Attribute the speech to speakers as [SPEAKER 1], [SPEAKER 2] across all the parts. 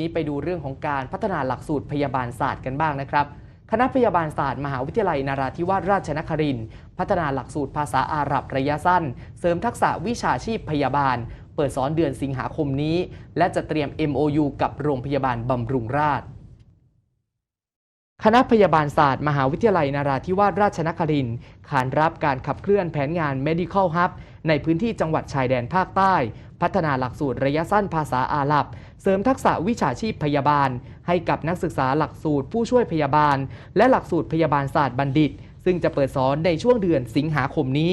[SPEAKER 1] นี้ไปดูเรื่องของการพัฒนาหลักสูตรพยาบาลศาสตร์กันบ้างนะครับ คณะพยาบาลศาสตร์มหาวิทยาลัยนาราธิวาสราชนครินทร์พัฒนาหลักสูตรภาษาอาหรับระยะสั้น เสริมทักษะวิชาชีพพยาบาล เปิดสอนเดือนสิงหาคมนี้ และจะเตรียม MOU กับโรงพยาบาลบำรุงราษฎร์คณะพยาบาลศาสตร์ มหาวิทยาลัยนาราธิวาสราชนครินทร์ขานรับการขับเคลื่อนแผนงาน Medical Hub ในพื้นที่จังหวัดชายแดนภาคใต้ พัฒนาหลักสูตรระยะสั้นภาษาอาหรับ เสริมทักษะวิชาชีพพยาบาล ให้กับนักศึกษาหลักสูตรผู้ช่วยพยาบาล และหลักสูตรพยาบาลศาสตร์บัณฑิต ซึ่งจะเปิดสอนในช่วงเดือนสิงหาคมนี้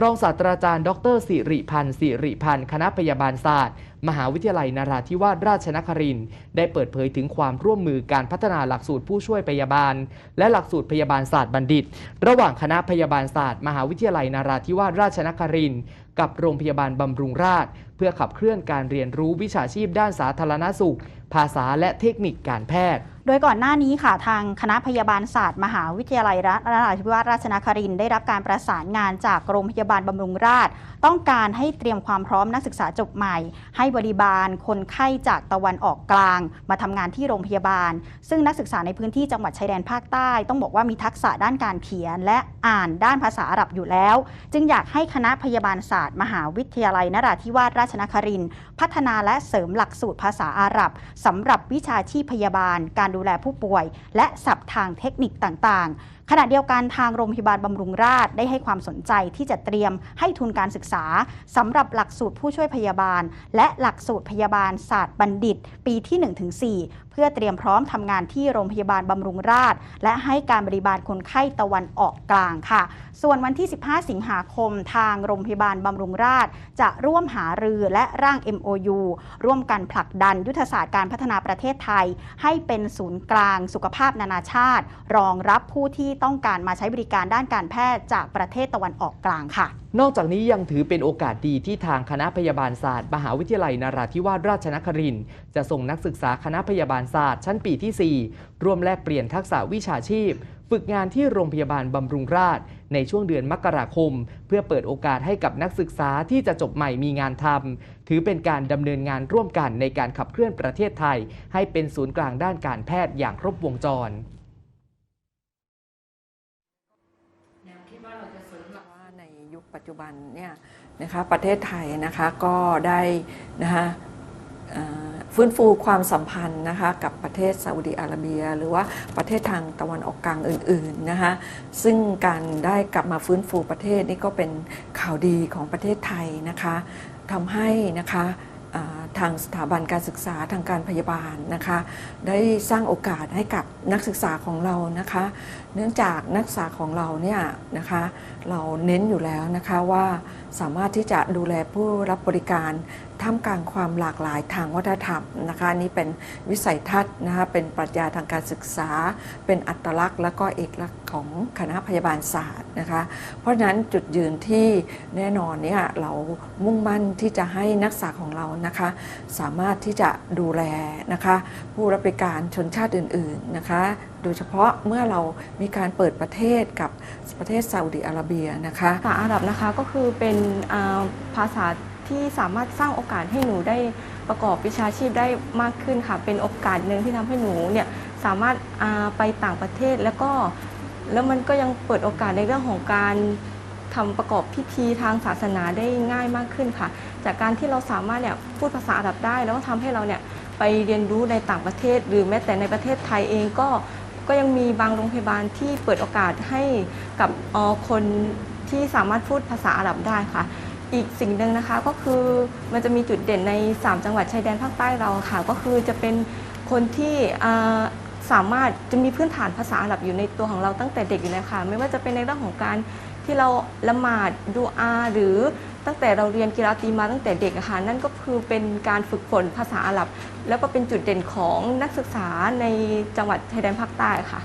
[SPEAKER 1] รองศาสตราจารย์ ดรสิริพันธ์สิริพันธ์คณะพยาบาลศาสตร์ มหาวิทยาลัยนาราธิวาสราชนครินทร์ได้เปิดเผยถึงความร่วมมือการพัฒนาหลักสูตรผู้ช่วยพยาบาล และหลักสูตรพยาบาลศาสตร์บัณฑิต ระหว่างคณะพยาบาลศาสตร์ มหาวิทยาลัยนาราธิวาสราชนครินทร์ กับโรงพยาบาลบำรุงราษฎร์เพื่อขับเคลื่อนการเรียนรู้วิชาชีพด้านสาธารณสุข ภาษาและเทคนิคการแพทย์
[SPEAKER 2] โดยก่อนหน้านี้ค่ะทางคณะพยาบาลศาสตร์มหาวิทยาลัยรัตนราธิวาสราชนครินได้รับการประสานงานจากโรงพยาบาลบำรุงราษฎร์ต้องการให้เตรียมความพร้อมนักศึกษาจบใหม่ ให้บริบาลคนไข้จากตะวันออกกลาง มาทำงานที่โรงพยาบาล ซึ่งนักศึกษาในพื้นที่จังหวัดชายแดนภาคใต้ ต้องบอกว่ามีทักษะด้านการเขียน และอ่านด้านภาษาอาหรับอยู่แล้ว จึงอยากให้คณะพยาบาลศาสตร์มหาวิทยาลัยนราธิวาสราชนครินทร์พัฒนาและเสริมหลักสูตรภาษาอาหรับสำหรับวิชาชีพพยาบาล การดูแลผู้ป่วย และศัพท์ทางเทคนิคต่างๆ ขณะเดียวกันทางโรงพยาบาลบำรุงราษฎร์ได้ให้ความสนใจที่จะเตรียมให้ทุนการศึกษาสำหรับหลักสูตรผู้ช่วยพยาบาล และหลักสูตรพยาบาลศาสตร์บัณฑิต ปีที่ 1-4 เพื่อเตรียมพร้อมทำงานที่โรงพยาบาลบำรุงราษฎร์และให้การบริบาลคนไข้ตะวันออกกลางค่ะ ส่วนวันที่ 15 สิงหาคมทางโรงพยาบาลบำรุงราษฎร์จะร่วมหารือและร่าง MOU ร่วมกันผลักดันยุทธศาสตร์การพัฒนาประเทศไทย ให้เป็นศูนย์กลางสุขภาพนานาชาติ รองรับผู้ที่ต้องการมาใช้บริการด้านการแพทย์จากประเทศตะวันออกกลางค่ะ
[SPEAKER 1] นอกจากนี้ยังถือเป็นโอกาสดีที่ทางคณะพยาบาลศาสตร์ มหาวิทยาลัยนาราธิวาสราชนครินทร์จะส่งนักศึกษาคณะพยาบาลศาสตร์ ชั้นปีที่ 4 ร่วมแลกเปลี่ยนทักษะวิชาชีพ ฝึกงานที่โรงพยาบาลบำรุงราษฎร์ในช่วงเดือนมกราคม เพื่อเปิดโอกาสให้กับนักศึกษาที่จะจบใหม่มีงานทำถือเป็นการดำเนินงานร่วมกันในการขับเคลื่อนประเทศไทย ให้เป็นศูนย์กลางด้านการแพทย์อย่างครบวงจร
[SPEAKER 3] ว่าในยุค ปัจจุบันเนี่ยนะคะประเทศไทยนะคะก็ได้นะคะฟื้นฟูความสัมพันธ์นะคะกับประเทศซาอุดีอาระเบีย หรือว่าประเทศทางตะวันออกกลางอื่นๆนะคะซึ่งการได้กลับมาฟื้นฟูประเทศนี่ก็เป็นข่าวดีของประเทศไทยนะคะทำให้นะคะ ทางสถาบันการศึกษาทางการพยาบาลนะคะ ได้สร้างโอกาสให้กับนักศึกษาของเรานะคะ เนื่องจากนักศึกษาของเราเนี่ยนะคะ เราเน้นอยู่แล้วนะคะว่าสามารถที่จะดูแลผู้รับบริการ ท่ามกลางความหลากหลายทางวัฒนธรรมนะคะนี่เป็นวิสัยทัศน์นะคะเป็นปรัชญาทางการศึกษา เป็นอัตลักษณ์ และก็เอกลักษณ์ของคณะพยาบาลศาสตร์นะคะเพราะฉะนั้นจุดยืนที่แน่นอนเนี่ยเรามุ่งมั่นที่จะให้นักศึกษาของเรานะคะสามารถที่จะดูแลนะคะผู้รับบริการชนชาติอื่นๆนะคะโดยเฉพาะเมื่อเรามีการเปิดประเทศกับประเทศซาอุดิอาระเบียนะคะ
[SPEAKER 4] ภาษาอาหรับนะคะก็คือเป็นภาษา ที่สามารถสร้างโอกาสให้หนูได้ประกอบวิชาชีพได้มากขึ้นค่ะ เป็นโอกาสหนึ่งที่ทำให้หนูเนี่ยสามารถไปต่างประเทศแล้วก็แล้วมันก็ยังเปิดโอกาสในเรื่องของการทำประกอบพิธีทางศาสนาได้ง่ายมากขึ้นค่ะ จากการที่เราสามารถเนี่ยพูดภาษาอาหรับได้ แล้วก็ทำให้เราเนี่ยไปเรียนรู้ในต่างประเทศ หรือแม้แต่ในประเทศไทยเองก็ก็ยังมีบางโรงพยาบาลที่เปิดโอกาสให้กับคนที่สามารถพูดภาษาอาหรับได้ค่ะ อีกสิ่งหนึ่งนะคะก็คือมันจะมีจุดเด่นใน 3 จังหวัดชายแดนภาคใต้เราค่ะ ก็คือจะเป็นคนที่สามารถจะมีพื้นฐานภาษาอาหรับอยู่ในตัวของเราตั้งแต่เด็กอยู่แล้วค่ะ ไม่ว่าจะเป็นในเรื่องของการที่เราละหมาดดูอาหรือตั้งแต่เราเรียนกีฬาตีมาตั้งแต่เด็กค่ะนั่นก็คือเป็นการฝึกฝนภาษาอาหรับ แล้วก็เป็นจุดเด่นของนักศึกษาในจังหวัดชายแดนภาคใต้ค่ะ